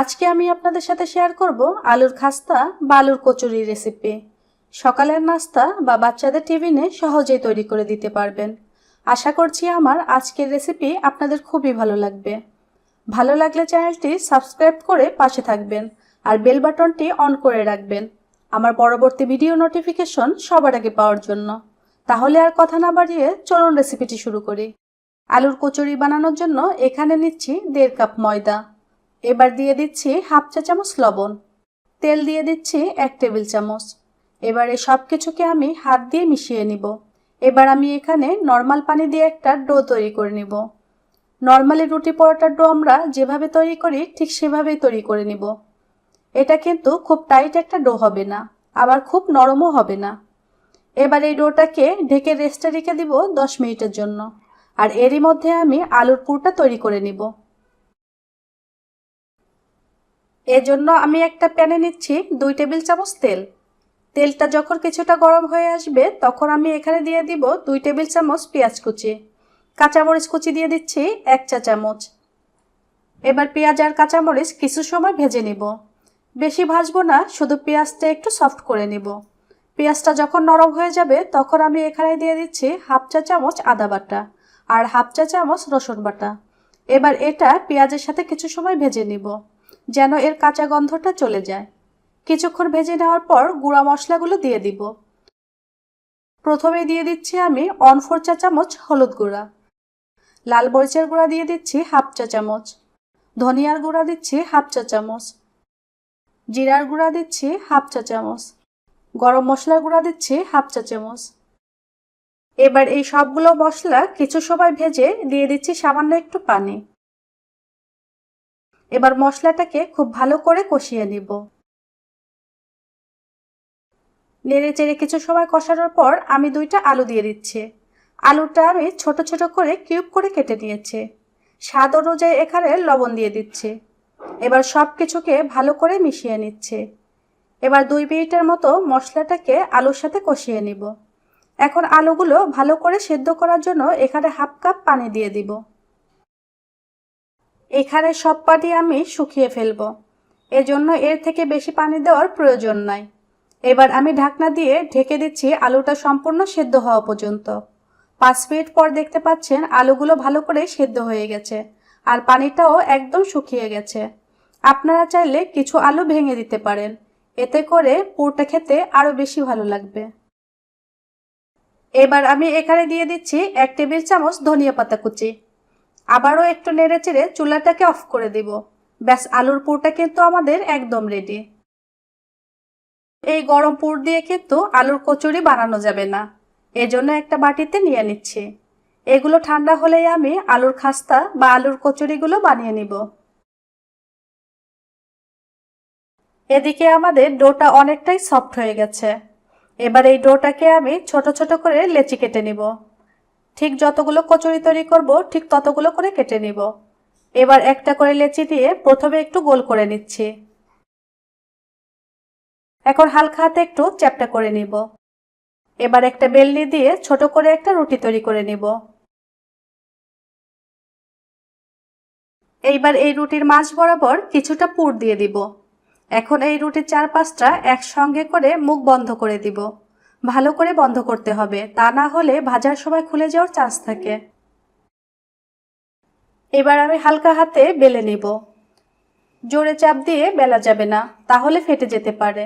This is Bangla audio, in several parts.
আজকে আমি আপনাদের সাথে শেয়ার করব আলুর খাস্তা বা আলুর কচুরি রেসিপি সকালের নাস্তা বা বাচ্চাদের টিফিনে সহজেই তৈরি করে দিতে পারবেন। আশা করছি আমার আজকের রেসিপি আপনাদের খুবই ভালো লাগবে। ভালো লাগলে চ্যানেলটি সাবস্ক্রাইব করে পাশে থাকবেন আর বেল বাটনটি অন করে রাখবেন। আমার পরবর্তী ভিডিও নোটিফিকেশন সবার আগে পাওয়ার জন্য। তাহলে আর কথা না বাড়িয়ে চলুন রেসিপিটি শুরু করি। আলুর কচুরি বানানোর জন্য এখানে নিচ্ছি দেড় কাপ ময়দা। এবার দিয়ে দিচ্ছি হাফ চা চামচ লবণ। তেল দিয়ে দিচ্ছি এক টেবিল চামচ। এবারে সব কিছুকে আমি হাত দিয়ে মিশিয়ে নিব। এবার আমি এখানে নর্মাল পানি দিয়ে একটা ডো তৈরি করে নিব। নর্মালি রুটি পরোটার ডো আমরা যেভাবে তৈরি করি ঠিক সেভাবেই তৈরি করে নিব। এটা কিন্তু খুব টাইট একটা ডো হবে না, আবার খুব নরমও হবে না। এবার এই ডোটাকে ঢেকে রেস্টে রেখে দিব দশ মিনিটের জন্য। আর এরই মধ্যে আমি আলুর পুরটা তৈরি করে নিব। এজন্য আমি একটা প্যানে নিচ্ছি দুই টেবিল চামচ তেল। তেলটা যখন কিছুটা গরম হয়ে আসবে, তখন আমি এখানে দিয়ে দিব দুই টেবিল চামচ পেঁয়াজ কুচি। কাঁচামরিচ কুচি দিয়ে দিচ্ছি এক চা চামচ। এবার পেঁয়াজ আর কাঁচামরিচ কিছু সময় ভেজে নিব। বেশি ভাজবো না, শুধু পেঁয়াজটা একটু সফট করে নিব। পেঁয়াজটা যখন নরম হয়ে যাবে, তখন আমি এখানে দিয়ে দিচ্ছি হাফ চা চামচ আদা বাটা আর হাফ চা চামচ রসুন বাটা। এবার এটা পেঁয়াজের সাথে কিছু সময় ভেজে নিব। যেন এর কাঁচা গন্ধটা চলে যায়। কিছুক্ষণ ভেজে নেওয়ার পর গুঁড়া মশলাগুলো দিয়ে দিব। প্রথমে দিয়ে দিচ্ছি আমি অন ফোর চা চামচ হলুদ গুঁড়া। লাল মরিচের গুঁড়া দিয়ে দিচ্ছি হাফ চা চামচ। ধনিয়ার গুঁড়া দিচ্ছি হাফ চা চামচ। জিরার গুঁড়া দিচ্ছি হাফ চা চামচ। গরম মশলার গুঁড়া দিচ্ছি হাফ চা চামচ। এবার এই সবগুলো মশলা কিছু সময় ভেজে দিয়ে দিচ্ছি সামান্য একটু পানি। এবার মশলাটাকে খুব ভালো করে কষিয়ে নিব। নেড়ে চেড়ে কিছু সময় কষানোর পর আমি দুইটা আলু দিয়ে দিচ্ছি। আলুটা আমি ছোট ছোট করে কিউব করে কেটে নিয়েছি। স্বাদ অনুযায়ী এখানে লবণ দিয়ে দিচ্ছি। এবার সব কিছুকে ভালো করে মিশিয়ে নিচ্ছে। এবার দুই মিনিটের মতো মশলাটাকে আলুর সাথে কষিয়ে নিব। এখন আলুগুলো ভালো করে সেদ্ধ করার জন্য এখানে হাফ কাপ পানি দিয়ে দিব। এখানে সব পানি আমি শুকিয়ে ফেলব। এজন্য এর থেকে বেশি পানি দেওয়ার প্রয়োজন নাই। এবার আমি ঢাকনা দিয়ে ঢেকে দিচ্ছি আলুটা সম্পূর্ণ সেদ্ধ হওয়া পর্যন্ত। পাঁচ মিনিট পর দেখতে পাচ্ছেন আলুগুলো ভালো করে সেদ্ধ হয়ে গেছে আর পানিটাও একদম শুকিয়ে গেছে। আপনারা চাইলে কিছু আলু ভেঙে দিতে পারেন। এতে করে পুরটা খেতে আরও বেশি ভালো লাগবে। এবার আমি এখানে দিয়ে দিচ্ছি এক টেবিল চামচ ধনিয়া পাতা কুচি। আবারও একটু নেড়ে চেড়ে চুলাটাকে অফ করে দিব। ব্যাস, আলুর পুরটা কিন্তু আমাদের একদম রেডি এই গরম পুর দিয়ে কিন্তু আলুর কচুরি বানানো যাবে না। এজন্য একটা বাটিতে নিয়ে নিচ্ছি। এগুলো ঠান্ডা হলেই আমি আলুর খাস্তা বা আলুর কচুরিগুলো বানিয়ে নিব। এদিকে আমাদের ডোটা অনেকটাই সফট হয়ে গেছে। এবার এই ডোটাকে আমি ছোট ছোট করে লেচি কেটে নিব। ঠিক যতগুলো কচুরি তৈরি করব, ঠিক ততগুলো করে কেটে নিব। এবার একটা করে লেচি দিয়ে প্রথমে একটু গোল করে নিচ্ছি। এখন হালকা হাতে একটু চ্যাপটা করে নিব। এবার একটা বেলনি দিয়ে ছোট করে একটা রুটি তৈরি করে নিব। এইবার এই রুটির মাঝ বরাবর কিছুটা পুর দিয়ে দিব। এখন এই রুটির চার পাঁচটা একসঙ্গে করে মুখ বন্ধ করে দিব। ভালো করে বন্ধ করতে হবে। তা না হলে ভাজার সময় খুলে যাওয়ার চান্স থাকে। এবার আমি হালকা হাতে বেলে নিব। জোরে চাপ দিয়ে বেলা যাবে না, তাহলে ফেটে যেতে পারে।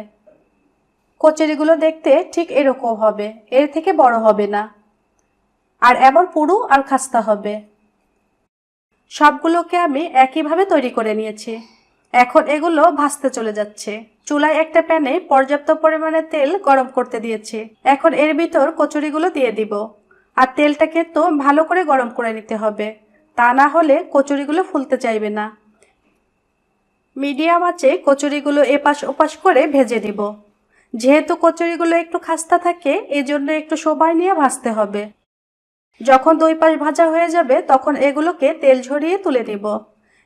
কচুরিগুলো দেখতে ঠিক এরকম হবে, এর থেকে বড় হবে না। আর এমন পুরু আর খাস্তা হবে। সবগুলোকে আমি একইভাবে তৈরি করে নিয়েছি। এখন এগুলো ভাজতে চলে যাচ্ছে। চুলায় একটা প্যানে পর্যাপ্ত পরিমাণে তেল গরম করতে দিয়েছি। এখন এর ভিতর কচুরিগুলো দিয়ে দিব। আর তেলটাকে তো ভালো করে গরম করে নিতে হবে। তা না হলে কচুরিগুলো ফুলতে চাইবে না। মিডিয়াম আঁচে কচুরিগুলো এপাশ ওপাশ করে ভেজে দিব। যেহেতু কচুরিগুলো একটু খাস্তা থাকে, এজন্য একটু সময় নিয়ে ভাজতে হবে। যখন দুই পাশ ভাজা হয়ে যাবে, তখন এগুলোকে তেল ঝরিয়ে তুলে নিব।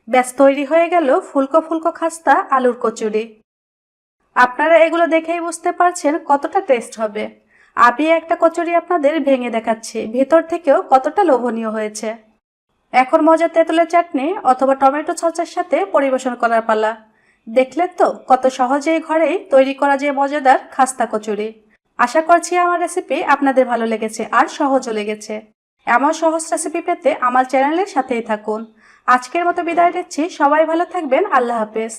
ব্যাস, তৈরি হয়ে গেল ফুলকো ফুলকো খাস্তা আলুর কচুরি। আপনারা এগুলো দেখেই বুঝতে পারছেন কতটা টেস্ট হবে। আমি একটা কচুরি আপনাদের ভেঙে দেখাচ্ছি, ভেতর থেকেও কতটা লোভনীয় হয়েছে। এখন মজার তেঁতুলের চাটনি অথবা টমেটো সসের সাথে পরিবেশন করার পালা। দেখলেন তো, কত সহজেই ঘরেই তৈরি করা যায় মজাদার খাস্তা কচুরি। আশা করছি আমার রেসিপি আপনাদের ভালো লেগেছে আর সহজও লেগেছে। এমন সহজ রেসিপি পেতে আমার চ্যানেলের সাথেই থাকুন। আজকের মতো বিদায় দিচ্ছি সবাই ভালো থাকবেন। আল্লাহ হাফেজ।